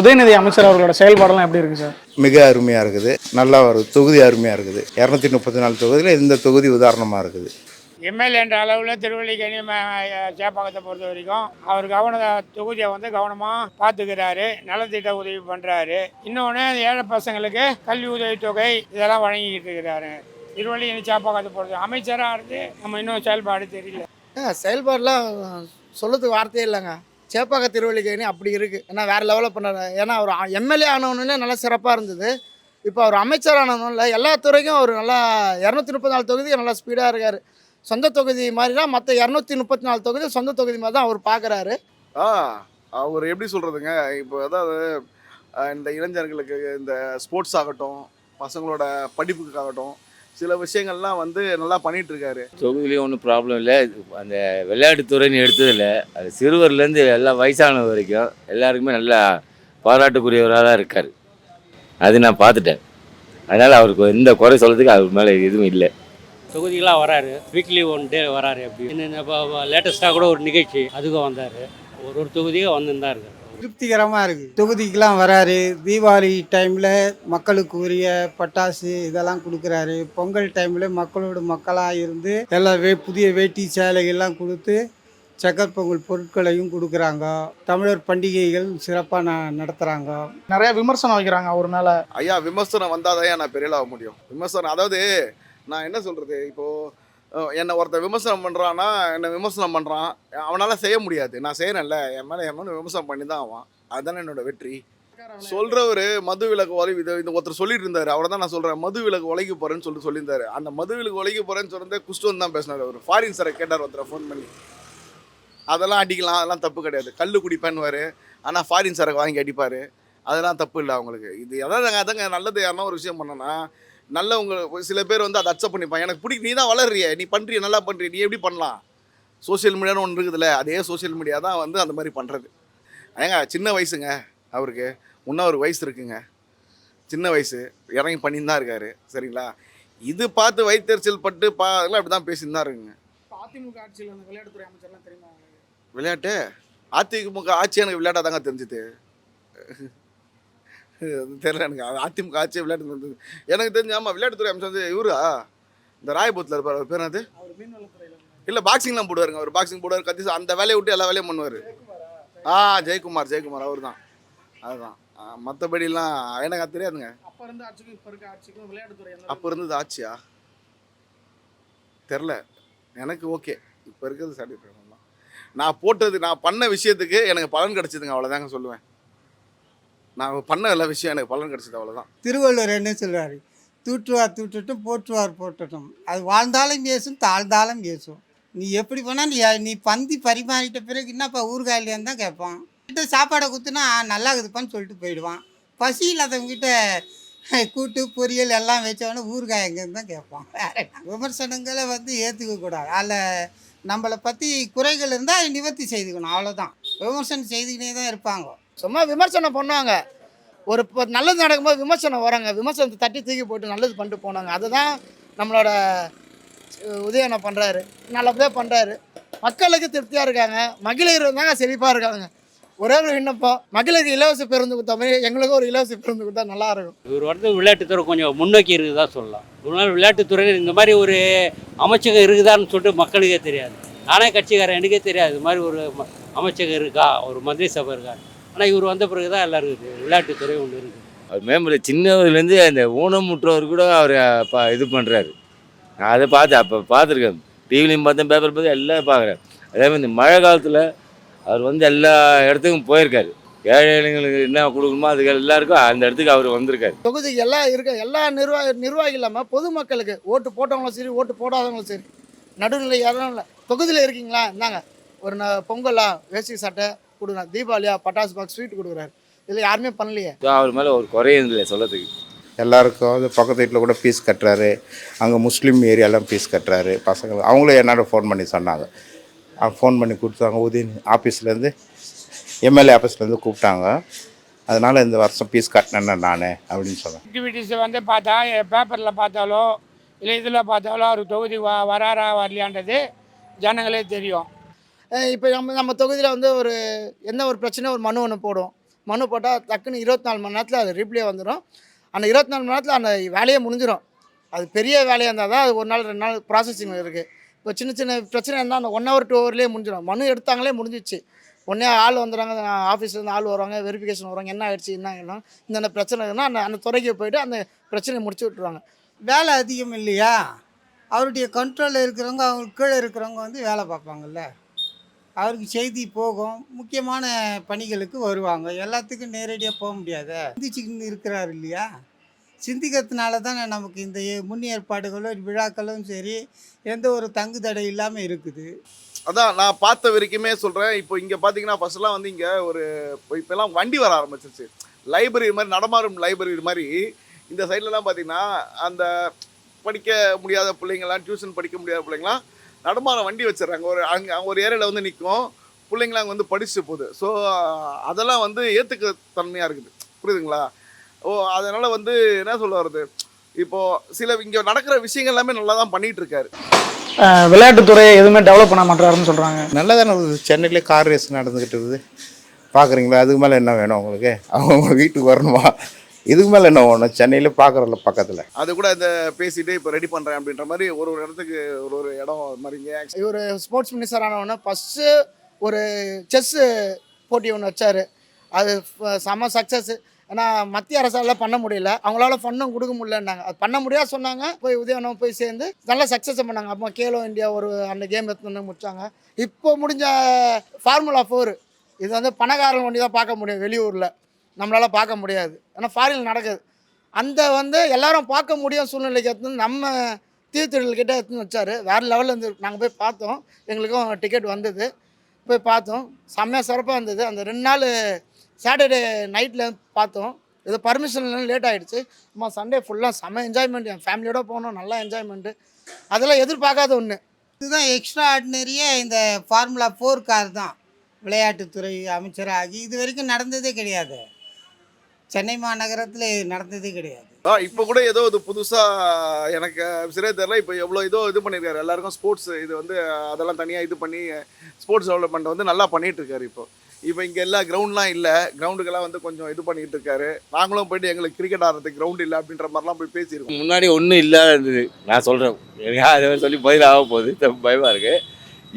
உதயநிதி அமைச்சர் அவர்களோட செயல்பாடெல்லாம் எப்படி இருக்கு சார்? மிக அருமையாக இருக்குது. நல்லா வருது தொகுதி அருமையாக இருக்குது. இரநூத்தி முப்பத்தி நாலு தொகுதியில் இந்த தொகுதி உதாரணமாக இருக்குது. எம்எல்ஏ என்ற அளவில் திருவள்ளிக்கணி சேப்பாக்கத்தை பொறுத்த வரைக்கும் அவர் கவன தொகுதியை வந்து கவனமாக பார்த்துக்கிறாரு. நலத்திட்ட உதவி பண்ணுறாரு இன்னொன்று ஏழை பசங்களுக்கு கல்வி உதவித்தொகை இதெல்லாம் வழங்கிக்கிட்டு இருக்கிறாரு. திருவள்ளிக்கணி சேப்பாக்கத்தை பொறுத்த அமைச்சராக இருந்து நம்ம இன்னும் செயல்பாடு தெரியல. செயல்பாடுலாம் சொல்லதுக்கு வார்த்தையே இல்லைங்க. சேப்பாக்க திருவள்ளிக்கேணி அப்படி இருக்குது ஏன்னா வேறு லெவலில் பண்ணாரு ஏன்னா அவர் எம்எல்ஏ ஆனவனே நல்லா சிறப்பாக இருந்தது. இப்போ அவர் அமைச்சர் ஆனவனில் எல்லா துறைக்கும் அவர் நல்லா இரநூத்தி முப்பத்தி நாலு தொகுதி நல்லா ஸ்பீடாக இருக்கார். சொந்த தொகுதி மாதிரிலாம் மற்ற இரநூத்தி முப்பத்தி நாலு தொகுதி சொந்த தொகுதி மாதிரி தான் அவர் பார்க்குறாரு ஆ அவர் எப்படி சொல்கிறதுங்க இப்போ அதாவது இந்த இளைஞர்களுக்கு இந்த ஸ்போர்ட்ஸ் ஆகட்டும் பசங்களோட படிப்புக்காகட்டும் சில விஷயங்கள்லாம் வந்து நல்லா பண்ணிட்டு இருக்காரு தொகுதியிலையும் ஒன்றும் ப்ராப்ளம் இல்லை. அந்த விளையாட்டுத்துறைன்னு எடுத்ததில்ல. அது சிறுவர்லேருந்து எல்லாம் வயசானவர் வரைக்கும் எல்லாருக்குமே நல்லா பாராட்டுக்குரியவராக தான் இருக்கார். அது நான் பார்த்துட்டேன். அதனால் அவருக்கு எந்த குறை சொல்கிறதுக்கு அவர் மேலே எதுவும் இல்லை. தொகுதிகளாக வராரு. வீக்லி ஒன் டே வராரு அப்படி. லேட்டஸ்ட்டாக கூட ஒரு நிகழ்ச்சி அதுக்கும் வந்தார். ஒரு ஒரு தொகுதியும் வந்துன்னு தான் இருக்காரு திருப்திகரமாக இருக்குது தொகுதிக்கெலாம் வராரு. தீபாவளி டைமில் மக்களுக்கு உரிய பட்டாசு இதெல்லாம் கொடுக்குறாரு. பொங்கல் டைமில் மக்களோட மக்களாக இருந்து எல்லா வே புதிய வேட்டி சேலைகள்லாம் கொடுத்து சக்கர் பொங்கல் பொருட்களையும் கொடுக்குறாங்க. தமிழர் பண்டிகைகள் சிறப்பாக ந நடத்துகிறாங்க நிறைய விமர்சனம் வைக்கிறாங்க அவர் மேல. ஐயா விமர்சனம் வந்தால் தான் நான் பெரிய ஆக முடியும். விமர்சனம் அதாவது நான் என்ன சொல்கிறது இப்போது என்னை ஒருத்தர் விமர்சனம் பண்ணுறான்னா என்னை விமர்சனம் பண்ணுறான் அவனால் செய்ய முடியாது. நான் செய்கிறேன்ல என் மேலே என் மேலே விமர்சனம் பண்ணி தான் ஆவான். அதுதானே என்னோட வெற்றி. சொல்கிறவர் மது விலக்கு உலகி இது இந்த ஒருத்தர் சொல்லிட்டு இருந்தார். அவரை தான் நான் சொல்கிறேன் மது விலக்கு உழைக்க போகிறேன்னு சொல்லிட்டு சொல்லியிருந்தாரு. அந்த மது விலக்கு உழைக்க போகிறேன்னு சொல்லிட்டு குஷ்டன் தான் பேசினார் அவர். ஃபாரின் சாரை கேட்டார் ஒருத்தரை ஃபோன் பண்ணி. அதெல்லாம் அடிக்கலாம் அதெல்லாம் தப்பு கிடையாது. கல் குடிப்பேன்னுவார். ஆனால் ஃபாரின் சரக்கு வாங்கி அடிப்பார். அதெல்லாம் தப்பு இல்லை அவங்களுக்கு. இது அதான் அதாங்க நல்லது. யாருன்னா ஒரு விஷயம் பண்ணோன்னா நல்ல உங்க சில பேர் வந்து அதை அக்செப்ட் பண்ணிப்பாங்க. எனக்கு பிடிக்கும். நீ தான் வளர்றிய. நீ பண்ணுறிய நல்லா பண்ணுறிய நீ எப்படி பண்ணலாம்? சோஷியல் மீடியான்னு ஒன்று இருக்குதுல்ல. அதே சோஷியல் மீடியா தான் வந்து அந்த மாதிரி பண்ணுறது ஏங்க சின்ன வயசுங்க அவருக்கு. இன்னும் ஒரு வயசு இருக்குங்க. சின்ன வயசு. இறங்கி பண்ணின்னு தான் இருக்காரு. சரிங்களா? இது பார்த்து வைத்தறிச்சல் பட்டு பா அதெல்லாம் அப்படி தான் பேசின்னு தான் இருக்குங்க. அதிமுக ஆட்சியில் அந்த விளையாட்டுத்துறை அமைச்சர்லாம் தெரியுமா விளையாட்டு? அதிமுக ஆட்சி எனக்கு விளையாட்டாக தாங்க தெரிஞ்சுது. தெரில எனக்கு. அது அதிமுக ஆட்சி விளையாட்டு இருந்தது எனக்கு தெரிஞ்ச ஆமாம் விளையாட்டுத்துறை அமைச்சர் வந்து இவரா? இந்த ராயபுரத்தில் இருப்பார். அவர் பேர் என்னது? இல்லை பாக்ஸிங்லாம் போடுவாருங்க. அவர் பாக்ஸிங் போடுவார் கத்தி அந்த வேலையை விட்டு எல்லா வேலையும் பண்ணுவார். ஆ ஜெயக்குமார் ஜெயக்குமார் அவர் தான் அதுதான் மற்றபடிலாம் எனக்கு அது தெரியாதுங்க. அப்போ இருந்தது ஆட்சியா? தெரில எனக்கு ஓகே. இப்போ இருக்கிறது சாட்டிஸ்ஃபை தான் நான் போட்டது நான் பண்ண விஷயத்துக்கு எனக்கு பலன் கிடச்சிதுங்க. அவ்வளோதாங்க சொல்லுவேன். நான் பண்ண எல்லா விஷயம் எனக்கு பலன் கிடைச்சது அவ்வளோதான் திருவள்ளுவர் என்ன சொல்றாரு? தூற்றுவார் தூற்றட்டும் போற்றுவார் போற்றட்டும். அது வாழ்ந்தாலும் பேசும் தாழ்ந்தாலும் பேசும் நீ எப்படி போனால் நீ நீ பந்தி பரிமாறிட்ட பிறகு என்னப்பா ஊர்காயிலேருந்து தான் கேட்பான். கிட்ட சாப்பாடை குத்துனா நல்லா இருக்குதுப்பான்னு சொல்லிட்டு போயிடுவான். பசி இல்லாதவங்ககிட்ட கூட்டு பொரியல் எல்லாம் வச்சவொடனே ஊறுகாய் எங்கேருந்து தான் கேட்பான். வேற விமர்சனங்களை வந்து ஏற்றுக்கக்கூடாது அதில் நம்மளை பற்றி குறைகள் இருந்தால் நிவர்த்தி செய்துக்கணும். அவ்வளோதான் விமர்சனம் செய்துக்கினே தான் இருப்பாங்க. சும்மா விமர்சனம் பண்ணுவாங்க. ஒரு இப்போ நல்லது நடக்கும்போது விமர்சனம் வராங்க. விமர்சனத்தை தட்டி தூக்கி போட்டு நல்லது பண்ணிட்டு போனாங்க. அதுதான் நம்மளோட உதயனை பண்ணுறாரு நல்லபடியாக பண்ணுறாரு மக்களுக்கு திருப்தியாக இருக்காங்க. மகளிர் தாங்க செழிப்பாக இருக்காங்க. ஒரே ஒரு விண்ணப்பம். மகளிருக்கு இலவச பேருந்து கொடுத்த மாதிரி எங்களுக்கும் ஒரு இலவச பேருந்து கொடுத்தா நல்லா இருக்கும். இவர் வந்து விளையாட்டுத்துறை கொஞ்சம் முன்னோக்கி இருக்குதா சொல்லலாம். ஒரு நாள் விளையாட்டுத்துறை இந்த மாதிரி ஒரு அமைச்சகம் இருக்குதான்னு சொல்லிட்டு மக்களுக்கே தெரியாது. நானே கட்சிக்காரன் எனக்கே தெரியாது. இது மாதிரி ஒரு அமைச்சகம் இருக்கா? ஒரு மந்திரி சபை இருக்கா? ஆனால் இவர் வந்த பிறகு தான் எல்லாம் இருக்குது விளையாட்டுத்துறை ஒன்று இருக்குது. அவர் மேம்பட சின்னவர்லேருந்து அந்த ஊனமுற்றவர் கூட அவர் பா இது பண்ணுறாரு நான் அதை பார்த்து அப்போ பார்த்துருக்கேன். டிவிலையும் பார்த்தேன் பேப்பர் பார்த்து எல்லாம் பார்க்குறேன். அதே மாதிரி இந்த மழை காலத்தில் அவர் வந்து எல்லா இடத்துக்கும் போயிருக்காரு. ஏழை ஏழைங்களுக்கு என்ன கொடுக்கணுமோ அதுக்கு எல்லாருக்கும் அந்த இடத்துக்கு அவர் வந்திருக்காரு. தொகுதிக்கு எல்லாம் இருக்க எல்லா நிர்வாக நிர்வாகி இல்லாமல் பொதுமக்களுக்கு ஓட்டு போட்டவங்களும் சரி ஓட்டு போடாதவங்களும் சரி நடுநிலை யாரும் இல்லை. தொகுதியில் இருக்கீங்களா? இந்தாங்க. ஒரு ந பொங்கலா வேஷ்டி சட்டை கொடுங்க தீபாவளியா பட்டாசு பாக்ஸ் ஸ்வீட் கொடுக்குறாரு. இதில் யாருமே பண்ணலையே. அவர் மேலே ஒரு குறையும் இல்லை சொல்லத்துக்கு. எல்லாருக்கும் வந்து பக்கத்து வீட்டில் கூட ஃபீஸ் கட்டுறாரு. அங்கே முஸ்லீம் ஏரியாலாம் ஃபீஸ் கட்டுறாரு. பசங்க அவங்களும் என்னோட ஃபோன் பண்ணி சொன்னாங்க. ஃபோன் பண்ணி கொடுத்தாங்க. உதயநிதி ஆஃபீஸ்லேருந்து எம்எல்ஏ ஆஃபீஸ்லேருந்து கூப்பிட்டாங்க. அதனால் இந்த வருஷம் ஃபீஸ் கட்டினேன் நான் அப்படின்னு சொன்னேன் ஆக்டிவிட்டீஸ் வந்து பார்த்தா பேப்பரில் பார்த்தாலோ இல்லை இதில் பார்த்தாலோ அவர் தொகுதி வ வராரா வரலையான்றது ஜனங்களே தெரியும். இப்போ நம்ம நம்ம தொகுதியில் வந்து ஒரு எந்த ஒரு பிரச்சனையும் ஒரு மனு ஒன்று போடுவோம். மனு போட்டால் டக்குன்னு இருபத்தி நாலு மணி நேரத்தில் அது ரிப்ளே வந்துடும் அந்த இருபத்தி நாலு மணி நேரத்தில் அந்த வேலையே முடிஞ்சிடும் அது பெரிய வேலையாக இருந்தால் தான் அது ஒரு நாள் ரெண்டு நாள் ப்ராசஸிங் இருக்குது இப்போ சின்ன சின்ன பிரச்சனை இருந்தால் அந்த ஒன் ஹவர் டூ ஹவர்லேயே முடிஞ்சிடும் மனு எடுத்தாங்களே முடிஞ்சிச்சு. உடனே ஆள் வந்துடுறாங்க ஆஃபீஸ்லேருந்து ஆள் வருவாங்க வெரிஃபிகேஷன் வருவாங்க என்ன ஆகிடுச்சு என்ன ஆகிடும் இந்த பிரச்சனை இருக்குன்னா அந்த அந்த துறைக்கு போயிட்டு அந்த பிரச்சனையை முடிச்சு விட்ருவாங்க வேலை அதிகம் இல்லையா? அவருடைய கண்ட்ரோலில் இருக்கிறவங்க அவங்களுக்கு கீழே இருக்கிறவங்க வந்து வேலை பார்ப்பாங்கல்ல? அவருக்கு செய்தி போகும். முக்கியமான பணிகளுக்கு வருவாங்க. எல்லாத்துக்கும் நேரடியாக போக முடியாத? சிந்திச்சுக்கின்னு இருக்கிறார் இல்லையா? சிந்திக்கிறதுனால தானே நமக்கு இந்த முன் ஏற்பாடுகளும் விழாக்களும் சரி எந்த ஒரு தங்கு தடை இல்லாமல் இருக்குது. அதான் நான் பார்த்த வரைக்குமே சொல்கிறேன் இப்போ இங்கே பார்த்தீங்கன்னா ஃபர்ஸ்ட்லாம் வந்து இங்கே ஒரு இப்போலாம் வண்டி வர ஆரம்பிச்சிருச்சு. லைப்ரரி மாதிரி நடமாறும் லைப்ரரி மாதிரி இந்த சைட்லலாம் பார்த்தீங்கன்னா அந்த படிக்க முடியாத பிள்ளைங்களாம் டியூஷன் படிக்க முடியாத பிள்ளைங்களாம் நடமாட வண்டி வச்சிடுறாங்க. ஒரு அங்கே ஒரு ஏரியாவில் வந்து நிற்கும் பிள்ளைங்களாம் அங்கே வந்து படிச்சுட்டு போகுது. ஸோ அதெல்லாம் வந்து ஏற்றுக்க தன்மையாக இருக்குது. புரியுதுங்களா? ஓ அதனால் வந்து என்ன சொல்ல வருது இப்போது சில இங்கே நடக்கிற விஷயங்கள் எல்லாமே நல்லா தான் பண்ணிகிட்டு இருக்காரு விளையாட்டுத்துறையை எதுவுமே டெவலப் பண்ண மாட்டாருன்னு சொல்கிறாங்க நல்லா தானே இருக்குது. சென்னையிலே கார் ரேஸ் நடந்துக்கிட்டு இருக்குது. பார்க்குறீங்களா? அதுக்கு மேலே என்ன வேணும் உங்களுக்கு? அவங்க வீட்டுக்கு வரணுமா? இதுக்கு மேலே என்ன வேணும் சென்னையில் பார்க்குறோம்ல பக்கத்தில். அது கூட இந்த பேசிட்டு இப்போ ரெடி பண்ணுறேன் அப்படின்ற மாதிரி ஒரு ஒரு இடத்துக்கு ஒரு ஒரு இடம் மாதிரி இவர் ஸ்போர்ட்ஸ் மினிஸ்டர் ஆனவொடனே ஃபஸ்ட்டு ஒரு செஸ்ஸு போட்டி ஒன்று வச்சார். அது செம சக்ஸஸ் ஏன்னா மத்திய அரசால பண்ண முடியல. அவங்களால ஃபண்டும் கொடுக்க முடியலன்னாங்க. அது பண்ண முடியாது சொன்னாங்க. போய் உதயவனம் போய் சேர்ந்து நல்லா சக்ஸஸ் பண்ணாங்க. அப்போ கேலோ இந்தியா ஒரு அந்த கேம் எடுத்து வந்து முடிச்சாங்க. இப்போ முடிஞ்ச ஃபார்முலா ஃபோர் இது வந்து பணக்காரன் ஒண்டி தான் பார்க்க முடியும் வெளியூரில். நம்மளால் பார்க்க முடியாது. ஏன்னா ஃபாரின் நடக்குது. அந்த வந்து எல்லாரும் பார்க்க முடியும் சூழ்நிலைக்கு எடுத்து நம்ம தீர்த்திடல்கிட்ட எடுத்துன்னு வச்சார். வேறு லெவலில் இருந்து நாங்கள் போய் பார்த்தோம். எங்களுக்கும் டிக்கெட் வந்தது. போய் பார்த்தோம். செம்மையாக சிறப்பாக இருந்தது. அந்த ரெண்டு நாள் சாட்டர்டே நைட்டில் பார்த்தோம். ஏதோ பர்மிஷன் லேட் ஆகிடுச்சு அம்மா சண்டே ஃபுல்லாக செம்ம என்ஜாய்மெண்ட் என் ஃபேமிலியோட போனோம். நல்லா என்ஜாய்மெண்ட்டு அதெல்லாம் எதிர்பார்க்காத ஒன்று இதுதான் எக்ஸ்ட்ரா ஆர்டினரியே இந்த ஃபார்முலா ஃபோர் கார் தான். விளையாட்டுத்துறை அமைச்சராகி. இது வரைக்கும் நடந்ததே கிடையாது. சென்னை மாநகரத்தில் நடந்ததே கிடையாது. ஆ இப்போ கூட ஏதோ இது புதுசாக எனக்கு சரியா தெரியல. இப்போ எவ்வளோ இதோ இது பண்ணியிருக்காரு எல்லாருக்கும் ஸ்போர்ட்ஸ் இது வந்து அதெல்லாம் தனியாக இது பண்ணி ஸ்போர்ட்ஸ் டெவலப்மெண்ட் வந்து நல்லா பண்ணிட்டு இருக்காரு இப்போ. இப்போ இங்கே எல்லா கிரவுண்ட்லாம் இல்லை. கிரவுண்டுக்கெல்லாம் வந்து கொஞ்சம் இது பண்ணிட்டு இருக்காரு. நாங்களும் போயிட்டு எங்களுக்கு கிரிக்கெட் ஆடுறதுக்கு கிரவுண்ட் இல்லை அப்படின்ற மாதிரிலாம் போய் பேசியிருக்கோம். முன்னாடி ஒன்றும் இல்லாத இருந்தது. நான் சொல்கிறேன் எனக்கு அதை மாதிரி சொல்லி பதில் ஆக போகுது பயமாக இருக்குது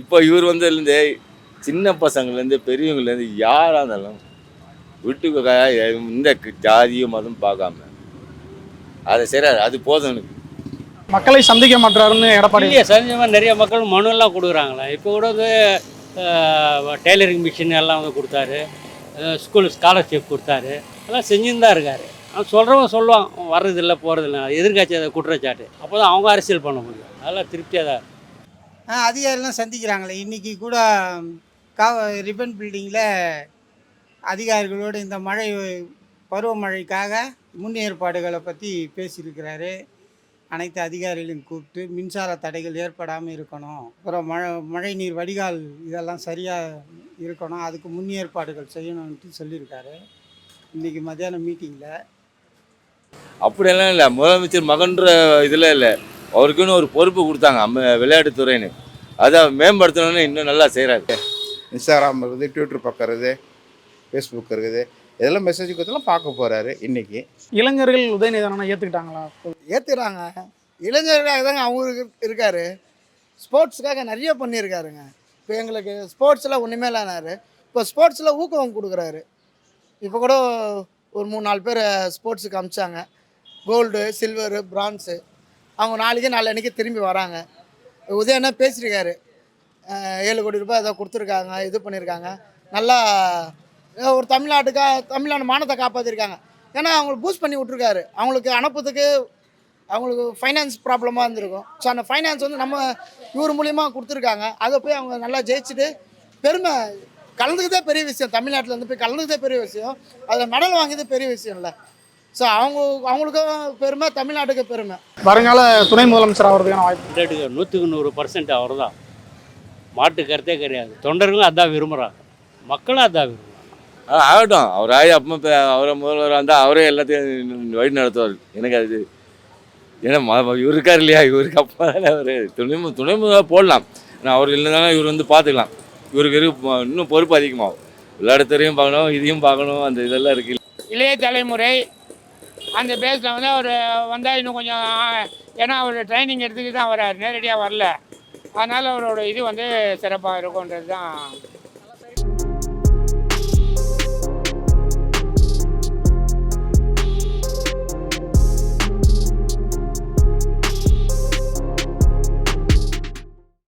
இப்போ இவர் வந்ததுலேருந்து சின்ன பசங்கள்லேருந்து பெரியவங்கலேருந்து யாராக இருந்தாலும் வீட்டுக்கு இந்த ஜாதியும் மதம் பார்க்காம. அதை செய்கிறாரு அது போதும் எனக்கு. மக்களை சந்திக்க மாட்டாருன்னு எடப்பாடி இல்லையா சஞ்சமாக நிறைய மக்கள் மனுலாம் கொடுக்குறாங்களே. இப்போ கூட வந்து டெய்லரிங் மிஷின் எல்லாம் வந்து கொடுத்தாரு. ஸ்கூல் ஸ்காலர்ஷிப் கொடுத்தாரு. எல்லாம் செஞ்சுன்னு தான் இருக்காரு. அவன் சொல்கிறவன் சொல்லுவான் வர்றதில்லை போகிறதில்ல எதிர்காட்சி அதை குற்றச்சாட்டு. அப்போ தான் அவங்க அரசியல் பண்ண முடியும். அதெல்லாம் திருப்தியாக தான் அதிகாரிலாம் சந்திக்கிறாங்களே. இன்றைக்கி கூட கா ரிப்பன் பில்டிங்கில் அதிகாரிகளோடு இந்த மழை பருவமழைக்காக முன் ஏற்பாடுகளை பற்றி பேசியிருக்கிறாரு. அனைத்து அதிகாரிகளையும் கூப்பிட்டு மின்சார தடைகள் ஏற்படாமல் இருக்கணும். அப்புறம் மழை மழை நீர் வடிகால் இதெல்லாம் சரியாக இருக்கணும். அதுக்கு முன் ஏற்பாடுகள் செய்யணும்ட்டு சொல்லியிருக்காரு. இன்றைக்கி மத்தியானம் மீட்டிங்கில் அப்படியெல்லாம் இல்லை. முதலமைச்சர் மகன்ற இதில் இல்லை. அவருக்குன்னு ஒரு பொறுப்பு கொடுத்தாங்க அம்ம விளையாட்டுத்துறைன்னு. அதை மேம்படுத்தணும்னு இன்னும் நல்லா செய்கிறாரு இன்ஸ்டாகிராம் இருக்குது ட்விட்டர் பக்கம் இருக்குது ஃபேஸ்புக் இருக்குது. இதெல்லாம் மெசேஜ் கொடுத்தெல்லாம் பார்க்க போகிறாரு இன்றைக்கி இளைஞர்கள் உதயநிதானம் ஏற்றுக்கிட்டாங்களா ஏற்றுறாங்க இளைஞர்களுக்காக தாங்க அவங்களுக்கு இருக்காரு. ஸ்போர்ட்ஸுக்காக நிறைய பண்ணியிருக்காருங்க. இப்போ எங்களுக்கு ஸ்போர்ட்ஸில் ஒன்றுமே இல்லைனாரு இப்போ ஸ்போர்ட்ஸில் ஊக்கம் கொடுக்குறாரு. இப்போ கூட ஒரு மூணு நாலு பேர் ஸ்போர்ட்ஸுக்கு அமிச்சாங்க. Gold silver bronze. அவங்க நாளைக்கு நாளன்னைக்கு திரும்பி வராங்க. உதயண்ணா பேசியிருக்காரு. ஏழு கோடி ரூபாய் ஏதோ கொடுத்துருக்காங்க இது பண்ணியிருக்காங்க. நல்லா ஒரு தமிழ்நாட்டுக்கா தமிழ்நாடு மானத்தை காப்பாற்றிருக்காங்க ஏன்னா அவங்களுக்கு பூஸ்ட் பண்ணி விட்ருக்காரு அவங்களுக்கு அனுப்புறதுக்கு அவங்களுக்கு ஃபைனான்ஸ் ப்ராப்ளமாக இருந்திருக்கும். ஸோ அந்த ஃபைனான்ஸ் வந்து நம்ம இவர் மூலியமா கொடுத்துருக்காங்க. அதை போய் அவங்க நல்லா ஜெயிச்சுட்டு பெருமை கலந்துக்கிட்டே பெரிய விஷயம். தமிழ்நாட்டில் இருந்து போய் கலந்துக்கிட்டே பெரிய விஷயம். அதில் மெடல் வாங்கியது பெரிய விஷயம் இல்லை. ஸோ அவங்க அவங்களுக்கும் பெருமை தமிழ்நாட்டுக்கு பெருமை. வருங்கால துணை முதலமைச்சர் ஆகிறதுக்கான வாய்ப்பு? நூற்றுக்கு நூறு பர்சன்ட் அவர் தான் மாட்டு கருத்தே கிடையாது. தொண்டர்களும் அதான் விரும்புகிறாங்க மக்களும் அதான் விரும்புகிறாங்க ஆகட்டும். அவர் ஆகி அப்போ இப்போ அவரை முதல்வராக இருந்தால் அவரே எல்லாத்தையும் வழி நடத்துவார். எனக்கு அது ஏன்னா இவர் இருக்கார் இல்லையா? இவருக்கு அப்போ அவர் துணை துணை முதல்வர் போடலாம். ஆனால் அவர் இல்லைனாலும் இவர் வந்து பார்த்துக்கலாம் இவருக்கு இன்னும் பொறுப்பு அதிகமாகும். விளையாட்டுத்துறையும் பார்க்கணும் இதையும் பார்க்கணும் அந்த இதெல்லாம் இருக்கு இளைய தலைமுறை அந்த பேஸில் வந்து அவர் வந்தால் இன்னும் கொஞ்சம் ஏன்னா அவர் ட்ரைனிங் எடுத்துக்கிட்டு தான் வரார். நேரடியாக வரல. அதனால் அவரோட இது வந்து சிறப்பாக இருக்கும்ன்றது தான்